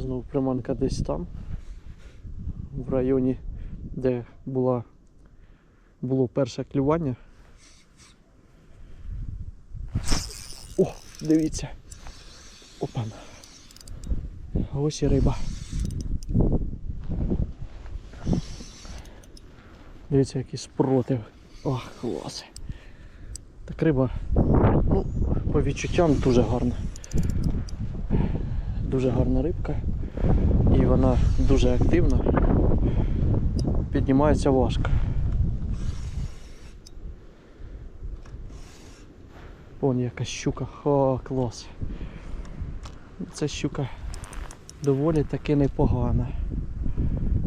Знову приманка десь там, в районі, де була, було перше клювання. О, дивіться. Опан. Ось і риба. Дивіться, який спротив. Ох, клас. Так риба, ну, по відчуттям дуже гарна. Дуже гарна рибка. І вона дуже активна. Піднімається важко. Вон яка щука. О, клас. Ця щука доволі таки непогана.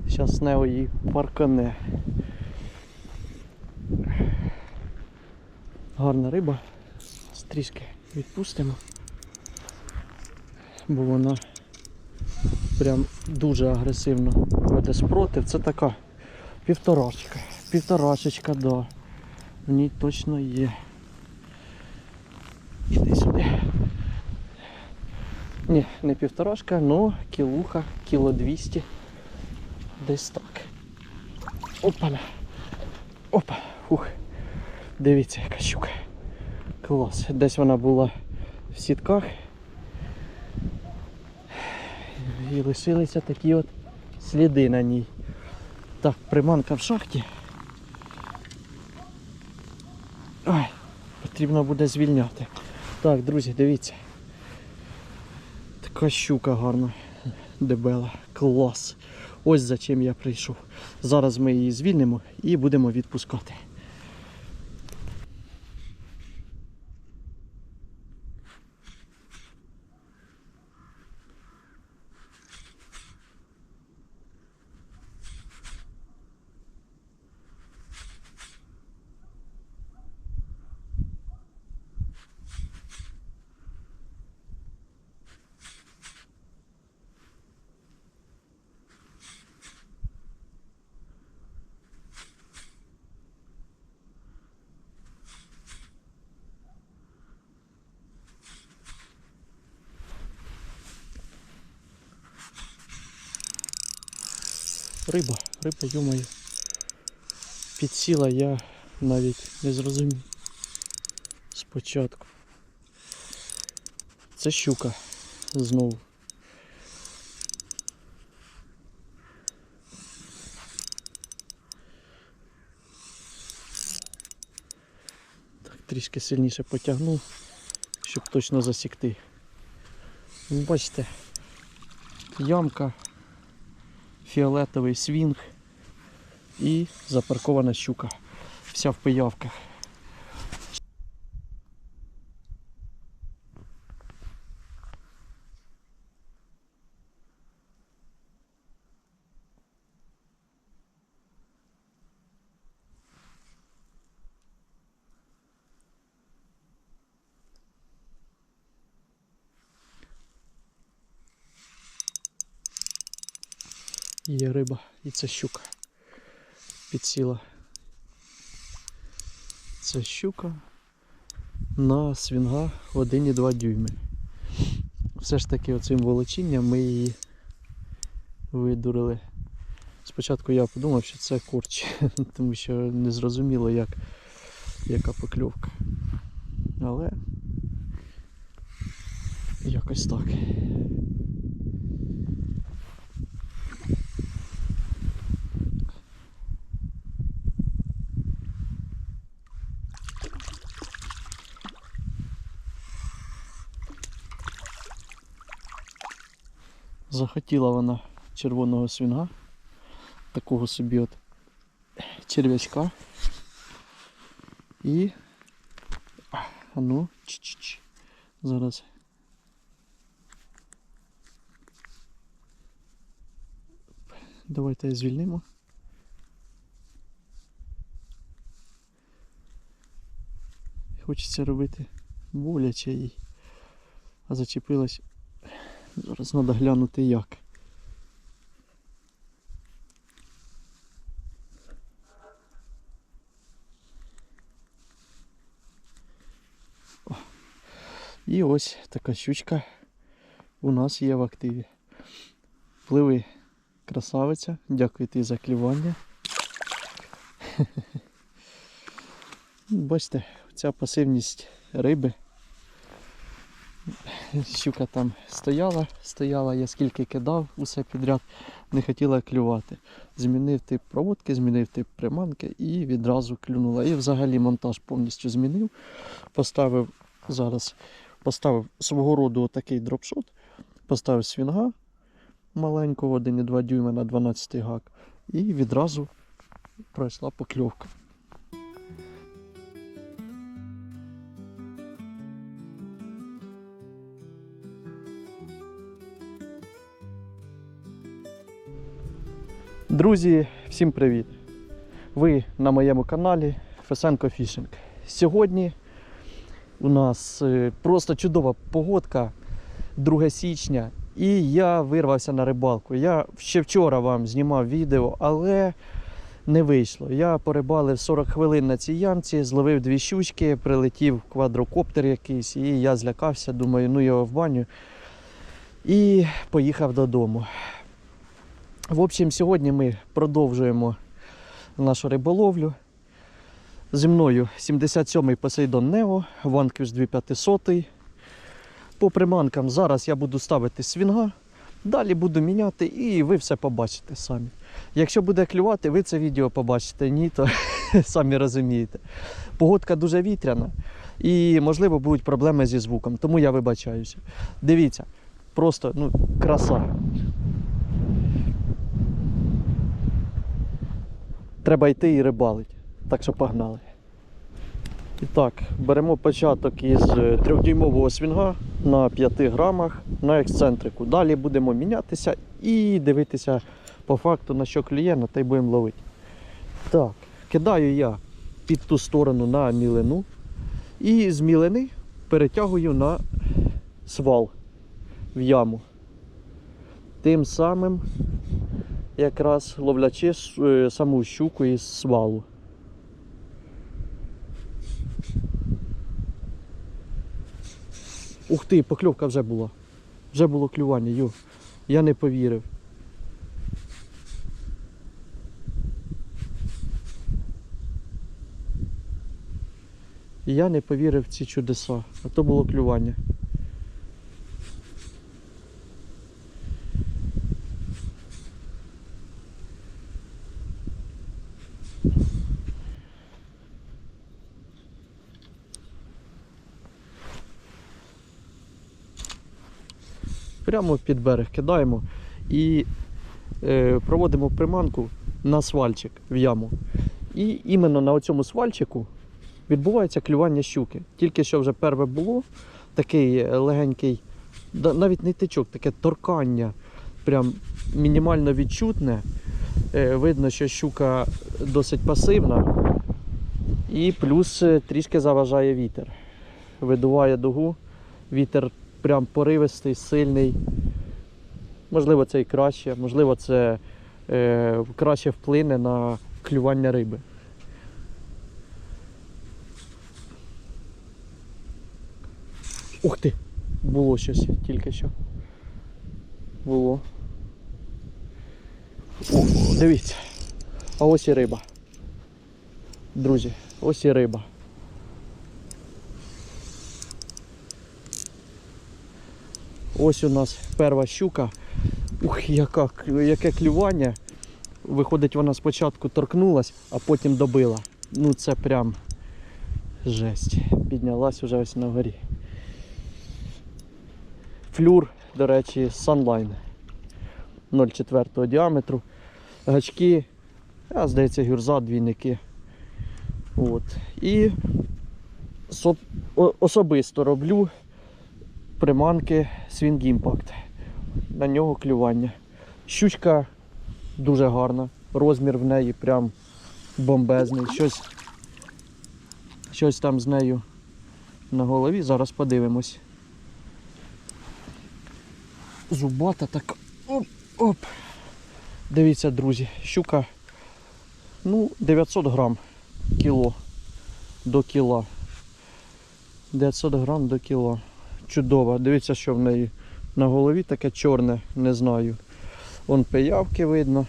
Зараз Нео її паркане. Гарна риба. Трішки відпустимо. Бо вона прям дуже агресивно веде спротив. Це така півторашечка. Півторашечка, да. В ній точно є. Іди сюди. Ні, не півторашка, но кілуха, кіло 200. Десь так. Опа. Опа. Ух. Дивіться, яка щука. Клас. Десь вона була в сітках. І лишилися такі от сліди на ній. Так, приманка в шахті. Ой, потрібно буде звільняти. Так, друзі, дивіться. Така щука гарна, дебела, клас. Ось за чим я прийшов. Зараз ми її звільнимо і будемо відпускати. Риба, риба, юмою. Підсіла я навіть не зрозумів спочатку. Це щука знову. Так, трішки сильніше потягнув, щоб точно засікти. Ну, Бачите, ямка фіолетовий свінг і запаркована щука. Вся в пиявках. Є риба і це щука. Підсіла. Це щука на свінга 1,2 дюйми. Все ж таки оцим волочінням ми її видурили. Спочатку я подумав, що це курч, тому що не зрозуміло, як, яка покльовка. Але якось так. Захотіла вона червоного свінга, такого собі от черв'ячка. І. А ну, ч-ч-ч. Зараз. Давайте звільнимо. Хочеться робити боляче їй. А зачепилась Зараз треба глянути як. О. І ось така щучка у нас є в активі. Пливи, красавиця. Дякую тобі за клювання. Бачите, ця пасивність риби. Щука там стояла, стояла, я скільки кидав, усе підряд, не хотіла клювати. Змінив тип проводки, змінив тип приманки і відразу клюнула. І взагалі монтаж повністю змінив. Поставив зараз поставив свого роду отакий дропшот, поставив свінга маленького 1,2 дюйма на 12 гак, і відразу пройшла покльовка. Друзі, всім привіт! Ви на моєму каналі Фесенко Фішинг. Сьогодні у нас е, просто чудова погодка 2 січня, і я вирвався на рибалку. Я ще вчора вам знімав відео, але не вийшло. Я порибалив 40 хвилин на цій ямці, зловив дві щучки, прилетів квадрокоптер якийсь, і я злякався, думаю, ну його в баню. І поїхав додому. В общем, сьогодні ми продовжуємо нашу риболовлю. Зі мною 77-й Посейдон Нео, Ванквіш 2500. По приманкам зараз я буду ставити свінга, далі буду міняти і ви все побачите самі. Якщо буде клювати, ви це відео побачите, ні, то самі розумієте. Погодка дуже вітряна і, можливо, будуть проблеми зі звуком, тому я вибачаюся. Дивіться, просто ну, краса. Треба йти і рибалити. Так що погнали. І так, беремо початок із 3-дюймового свінга на 5 грамах на ексцентрику. Далі будемо мінятися і дивитися по факту на що клює, на те й будемо ловити. Так, кидаю я під ту сторону на мілину. І з мілини перетягую на свал в яму. Тим самим якраз ловлячи е, саму щуку із свалу. Ух ти, покльовка вже була. Вже було клювання, ю. Я не повірив. Я не повірив в ці чудеса, а то було клювання. Прямо під берег кидаємо і е, проводимо приманку на свальчик в яму. І іменно на цьому свальчику відбувається клювання щуки. Тільки що вже перше було, такий е, легенький, навіть не тичок, таке торкання, прям мінімально відчутне. Е, видно, що щука досить пасивна. І плюс е, трішки заважає вітер. Видуває дугу, вітер прям поривистий, сильний. Можливо, це і краще, можливо, це е, краще вплине на клювання риби. Ух ти! Було щось тільки що. Було. Дивіться. А ось і риба. Друзі, ось і риба. Ось у нас перша щука. Ух, яка, яке клювання. Виходить, вона спочатку торкнулась, а потім добила. Ну це прям жесть. Піднялась уже ось на горі. Флюр, до речі, Sunline 0,4 діаметру. Гачки, а здається, гюрза, двійники. От. І особисто роблю приманки Swing Impact. На нього клювання. Щучка дуже гарна. Розмір в неї прям бомбезний. Щось, щось там з нею на голові. Зараз подивимось. Зубата така. Оп, оп. Дивіться, друзі, щука ну, 900 грам кіло до кіла. 900 грам до кіла. Чудова. Дивіться, що в неї на голові таке чорне, не знаю. Вон пиявки видно.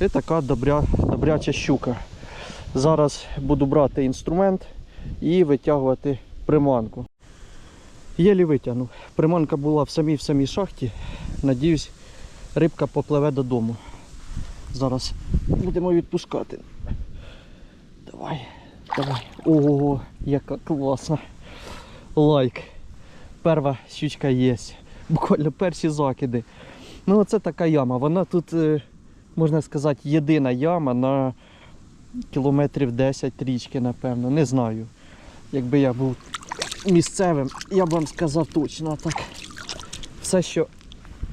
І така добря, добряча щука. Зараз буду брати інструмент і витягувати приманку. Єлі витягнув. Приманка була в самій в самій шахті. Надіюсь, рибка попливе додому. Зараз будемо відпускати. Давай, давай. Ого, яка класна. Лайк. Перша щучка є. Буквально перші закиди. Ну, оце така яма. Вона тут, е, можна сказати, єдина яма на кілометрів 10 річки, напевно. Не знаю. Якби я був місцевим, я б вам сказав точно так. Все, що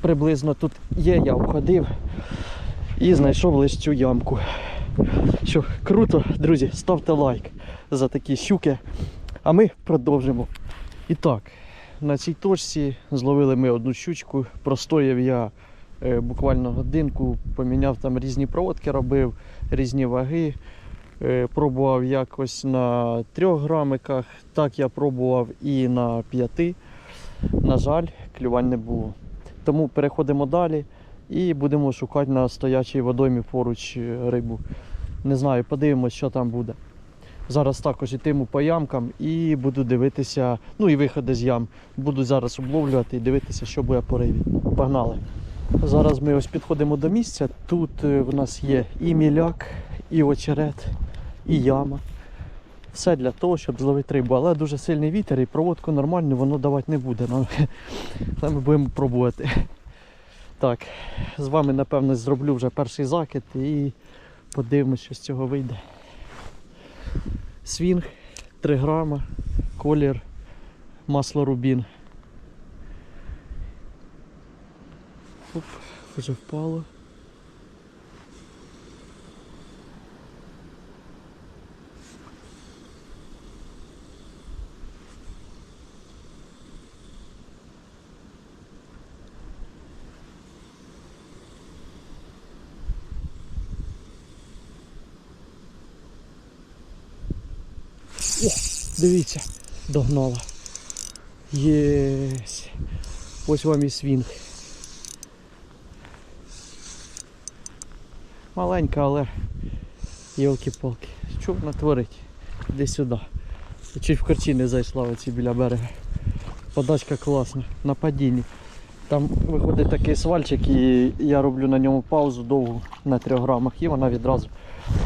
приблизно тут є, я обходив і знайшов лише цю ямку. Що круто, друзі, ставте лайк за такі щуки. А ми продовжимо. І так, на цій точці зловили ми одну щучку. Простояв я е, буквально годинку, поміняв там різні проводки, робив різні ваги. Е, Пробував якось на 3 грамиках, так я пробував і на 5. На жаль, клювань не було. Тому переходимо далі і будемо шукати на стоячій водоймі поруч е, рибу. Не знаю, подивимось, що там буде. Зараз також йтиму по ямкам і буду дивитися, ну і виходи з ям. Буду зараз обловлювати і дивитися, що буде по рибі. Погнали. Зараз ми ось підходимо до місця. Тут е, в нас є і міляк, і очерет, і яма. Все для того, щоб зловити рибу. Але дуже сильний вітер і проводку нормальну воно давати не буде. Ну, Але ми будемо пробувати. Так, з вами, напевно, зроблю вже перший закид і подивимось, що з цього вийде. Свінг 3 грама, колір, масло рубін. Оп, вже впало. О, дивіться, догнала. Єсь. Ось вам і свінг. Маленька, але йолки-палки. Що вона творить? Іди сюди. Чуть в корчі зайшла оці біля берега. Подачка класна, на падінні. Там виходить такий свальчик і я роблю на ньому паузу довгу на 3 грамах і вона відразу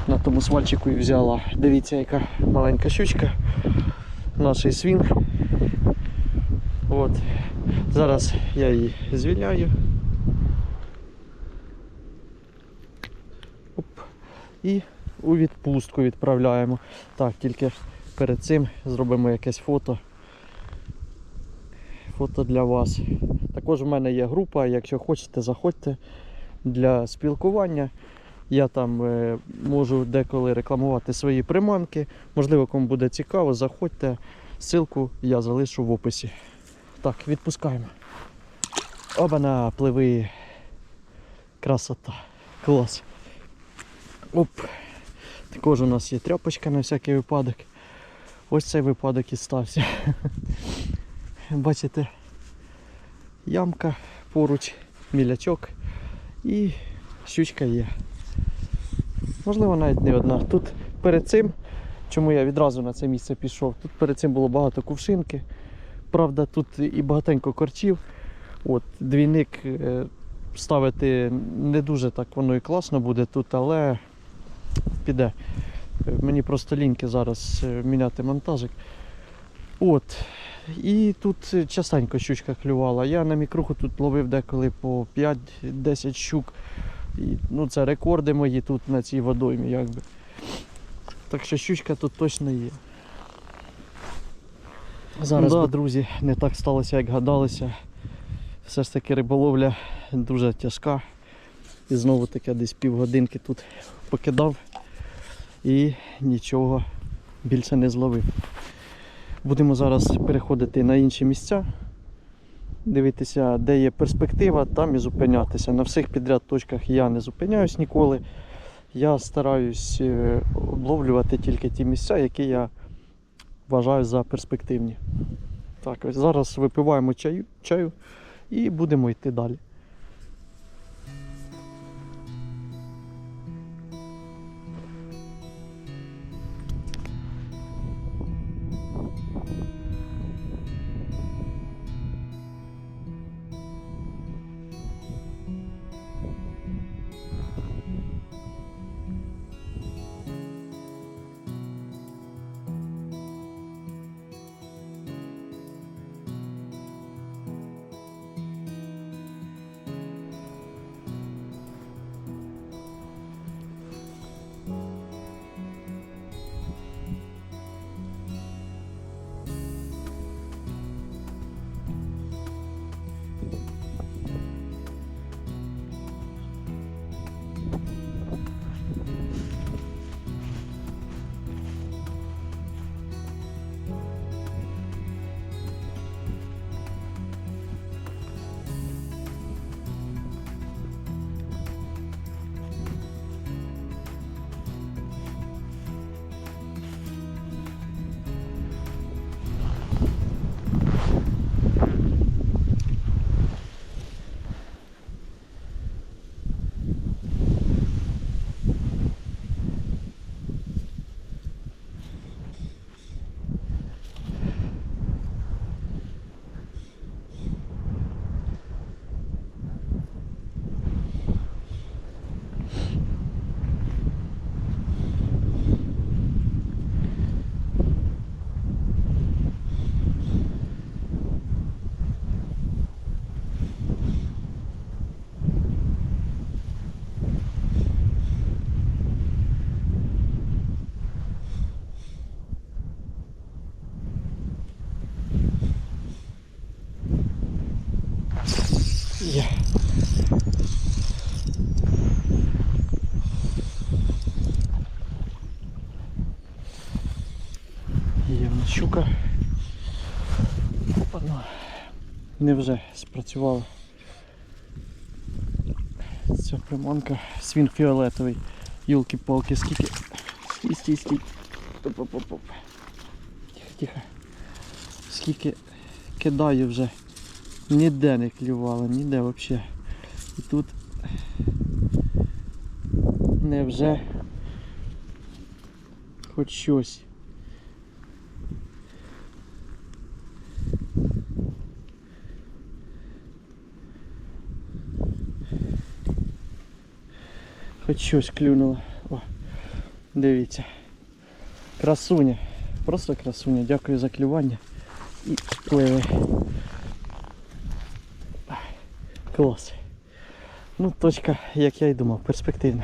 на тому свальчику і взяла. Дивіться, яка маленька щучка. Наш свінг. От. Зараз я її звільняю. Оп. І у відпустку відправляємо. Так, тільки перед цим зробимо якесь фото. Фото для вас. Також в мене є група, якщо хочете, заходьте для спілкування. Я там е, можу деколи рекламувати свої приманки. Можливо, кому буде цікаво, заходьте. Ссылку я залишу в описі. Так, відпускаємо. Обана, пливи. Красота. Клас. Оп. Також у нас є тряпочка на всякий випадок. Ось цей випадок і стався. Бачите, ямка поруч, мілячок і щучка є. Можливо, навіть не одна. Тут перед цим, чому я відразу на це місце пішов, тут перед цим було багато кувшинки. Правда, тут і багатенько корчів. От, двійник е, ставити не дуже так воно і класно буде тут, але піде. Е, Мені просто ліньки зараз е, міняти монтажик. От. І тут частенько щучка клювала. Я на мікруху тут ловив деколи по 5-10 щук. І, ну, це рекорди мої тут на цій водоймі. Якби. Так що щучка тут точно є. Зараз, да, друзі, не так сталося, як гадалося. Все ж таки риболовля дуже тяжка. І знову таки десь півгодинки тут покидав і нічого більше не зловив. Будемо зараз переходити на інші місця, дивитися, де є перспектива, там і зупинятися. На всіх підряд точках я не зупиняюсь ніколи. Я стараюсь е, обловлювати тільки ті місця, які я вважаю за перспективні. Так, ось зараз випиваємо чаю, чаю і будемо йти далі. Є. Є в нас щука. Опа-на. Невже спрацювала. Ця приманка. Свін фіолетовий. Юлки-палки, скільки. Стій, стій, стій. Тихо, тихо. Скільки кидаю вже. Ніде не клювало, ніде взагалі. І тут невже хоч щось. Хоч щось клюнуло. О, дивіться. Красуня. Просто красуня. Дякую за клювання. І пливе. Клас. Ну, точка, як я і думав, перспективна.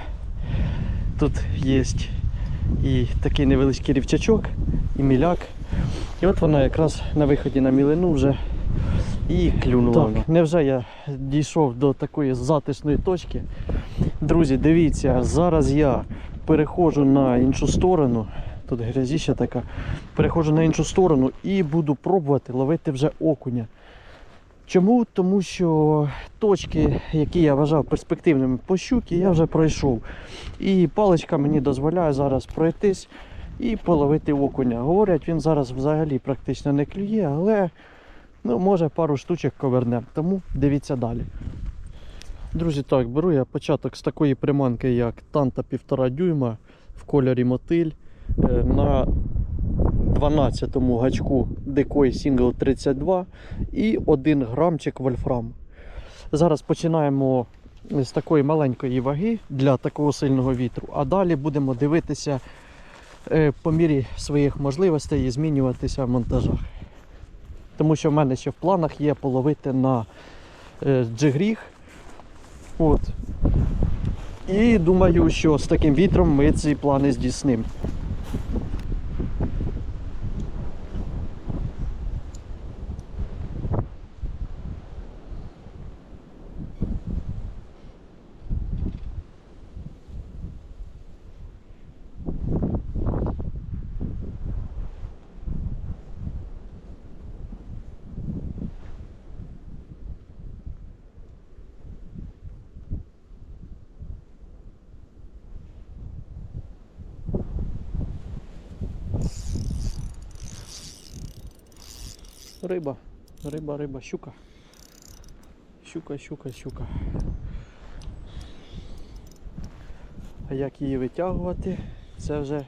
Тут є і такий невеличкий рівчачок, і міляк. І от вона якраз на виході на мілину вже і клюнула. Так, невже я дійшов до такої затишної точки. Друзі, дивіться, зараз я переходжу на іншу сторону. Тут грязіща така. Переходжу на іншу сторону і буду пробувати ловити вже окуня. Чому? Тому що точки, які я вважав перспективними по щуки, я вже пройшов. І паличка мені дозволяє зараз пройтись і половити окуня. Говорять, він зараз взагалі практично не клює, але ну, може пару штучок коверне. Тому дивіться далі. Друзі, так, беру я початок з такої приманки, як танта 1,5 дюйма в кольорі мотиль е, на 12-му гачку Decoy Single 32 і 1 грамчик вольфраму. Зараз починаємо з такої маленької ваги для такого сильного вітру, а далі будемо дивитися е, по мірі своїх можливостей і змінюватися в монтажах. Тому що в мене ще в планах є половити на е, джигріг. От. І думаю, що з таким вітром ми ці плани здійснимо. Риба, риба, риба, щука. Щука, щука, щука. А як її витягувати, це вже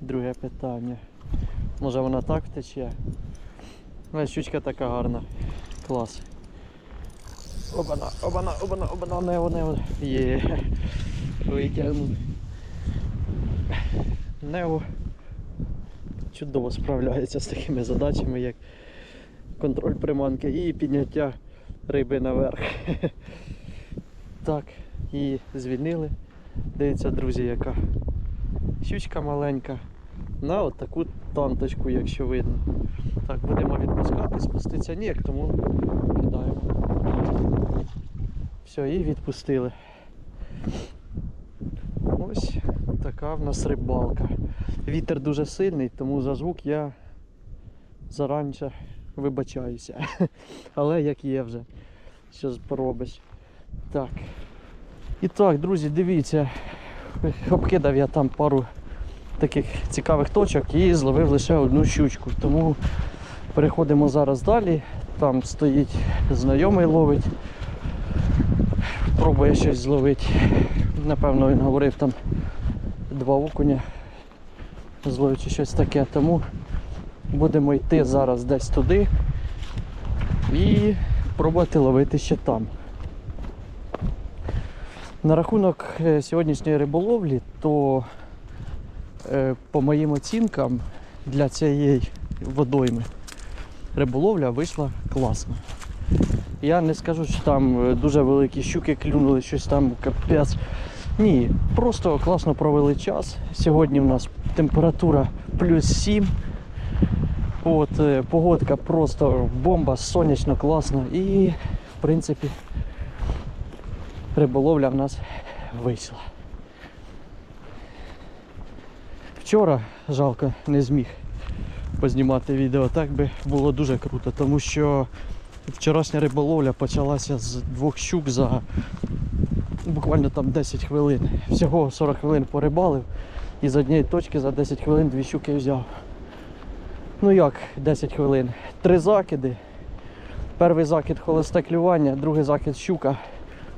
друге питання. Може вона так втече. Але щучка така гарна. Клас. Обана, обана, обана, обана, нево, нево. Є. Витягнув. Нево чудово справляється з такими задачами, як контроль приманки і підняття риби наверх. Так, її звільнили. Дивіться, друзі, яка щучка маленька. На от таку танточку, якщо видно. Так, будемо відпускати, спуститься ніяк, тому кидаємо. Все, і відпустили. Ось така в нас рибалка. Вітер дуже сильний, тому за звук я заранче вибачаюся. Але як є вже, що поробиш. Так. І так, друзі, дивіться, обкидав я там пару таких цікавих точок і зловив лише одну щучку. Тому переходимо зараз далі. Там стоїть знайомий ловить. Пробує щось зловити. Напевно, він говорив там два окуня зловить чи щось таке. Тому будемо йти зараз десь туди і пробувати ловити ще там. На рахунок е, сьогоднішньої риболовлі, то е, по моїм оцінкам для цієї водойми риболовля вийшла класно. Я не скажу, що там е, дуже великі щуки клюнули, щось там капець. Ні, просто класно провели час. Сьогодні в нас температура плюс 7. От, е, погодка просто бомба, сонячно, класно. І в принципі риболовля в нас вийшла. Вчора жалко не зміг познімати відео. Так би було дуже круто, тому що вчорашня риболовля почалася з двох щук за буквально там 10 хвилин. Всього 40 хвилин порибалив і з однієї точки за 10 хвилин дві щуки взяв. Ну як 10 хвилин? Три закиди. Перший закид холосте клювання, другий закид щука.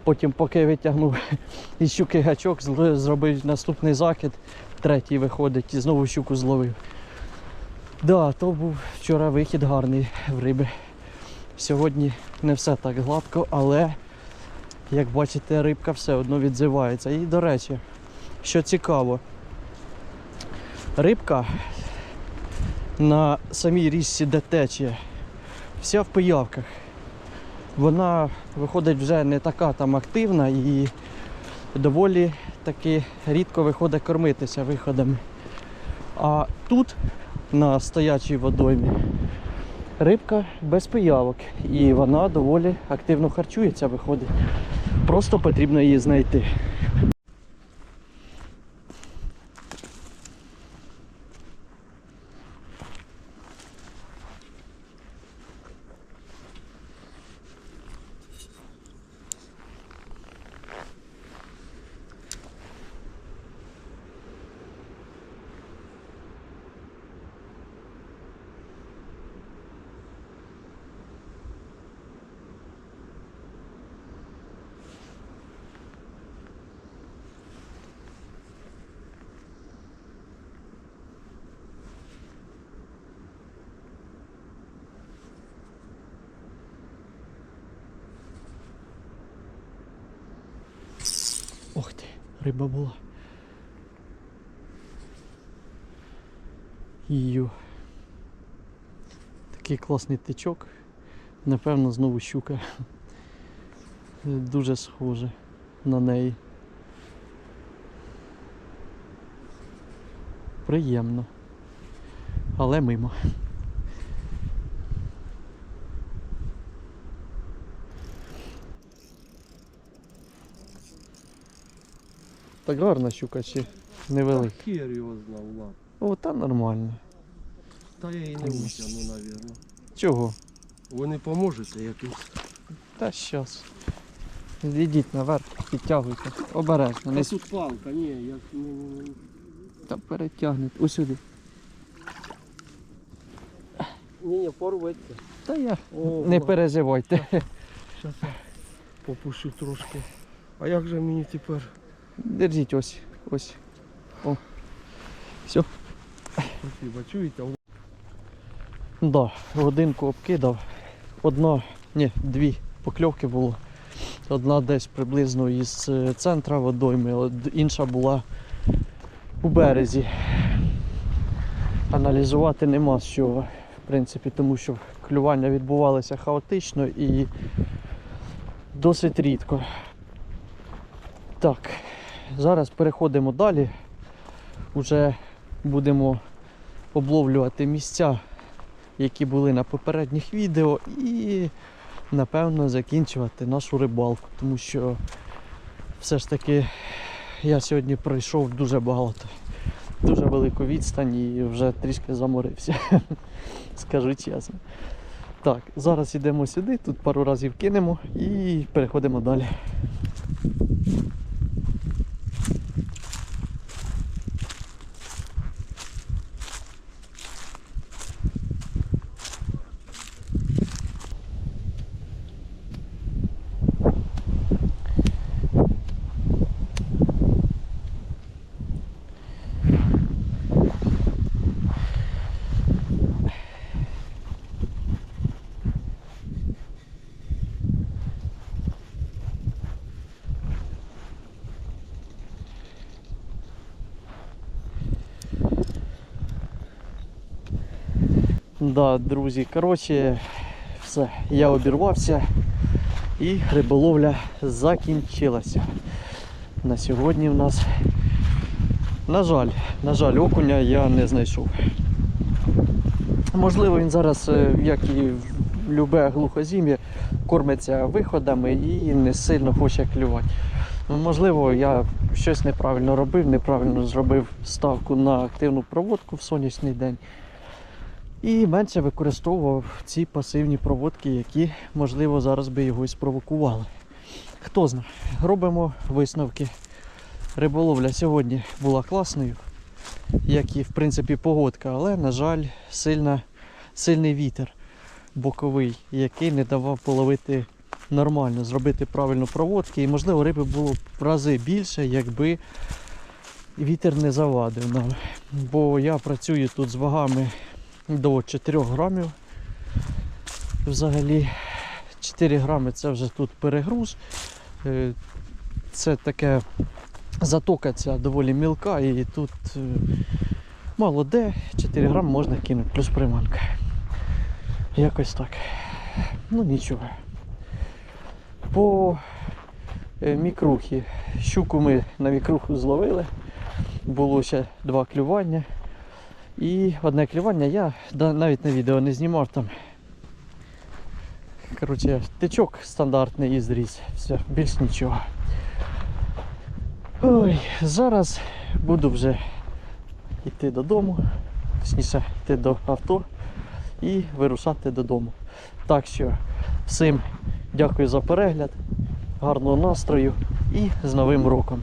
Потім, поки витягнув із щуки гачок, зробив наступний закид, третій виходить і знову щуку зловив. Да, то був вчора вихід гарний в риби. Сьогодні не все так гладко, але як бачите, рибка все одно відзивається. І до речі, що цікаво, рибка на самій річці, де тече, вся в пиявках. Вона виходить вже не така там активна і доволі таки рідко виходить кормитися виходами. А тут, на стоячій водоймі, рибка без пиявок і вона доволі активно харчується, виходить. Просто потрібно її знайти. Ох ти, риба була. Йо. Такий класний тичок. Напевно, знову щука. Дуже схоже на неї. Приємно. Але мимо. Так гарна щука чи невелика? Хер його знав, ладно. О, та нормально. Та я і не витягну, навірно. Чого? Ви не поможете якимсь. Та щас. Йдіть наверх, підтягуйте. Обережно. Не Та тут палка, ні, я ну, Та перетягнете. Усюди. ні, ні, порветься. Та я. О, Не ладно. переживайте. Щас я попущу трошки. А як же мені тепер? Держіть ось. Ось. О. Спасибо, чуєте? Да, годинку обкидав. Одна, ні, дві покльовки було. Одна десь приблизно із е, центра водойми, інша була у березі. Аналізувати нема з чого, в принципі, тому що клювання відбувалося хаотично і досить рідко. Так, зараз переходимо далі. Уже будемо обловлювати місця які були на попередніх відео, і напевно закінчувати нашу рибалку, тому що все ж таки я сьогодні пройшов дуже багато, дуже велику відстань і вже трішки заморився, скажу чесно. Так, зараз йдемо сюди, тут пару разів кинемо і переходимо далі. Да, друзі, коротше, все, я обірвався і риболовля закінчилася. На сьогодні в нас, на жаль, на жаль, окуня я не знайшов. Можливо, він зараз, е, як і любе глухозім'я кормиться виходами і не сильно хоче клювати. Ну, Можливо, я щось неправильно робив, неправильно зробив ставку на активну проводку в сонячний день. І менше використовував ці пасивні проводки, які, можливо, зараз би його і спровокували. Хто знає, робимо висновки. Риболовля сьогодні була класною, як і в принципі погодка, але, на жаль, сильна, сильний вітер боковий, який не давав половити нормально, зробити правильно проводки. І, можливо, риби було в рази більше, якби вітер не завадив нам. Бо я працюю тут з вагами до 4 грамів. Взагалі 4 грами це вже тут перегруз. Е, Це таке затока ця доволі мілка і тут е, мало де 4 грами можна кинути, плюс приманка. Якось так. Ну нічого. По е, мікрухі. Щуку ми на мікруху зловили. Було ще два клювання. І одне клювання я навіть на відео не знімав там. Коротше, тичок стандартний і зріз. Все, більш нічого. Ой, зараз буду вже йти додому, точніше йти до авто і вирушати додому. Так що всім дякую за перегляд, гарного настрою і з Новим роком.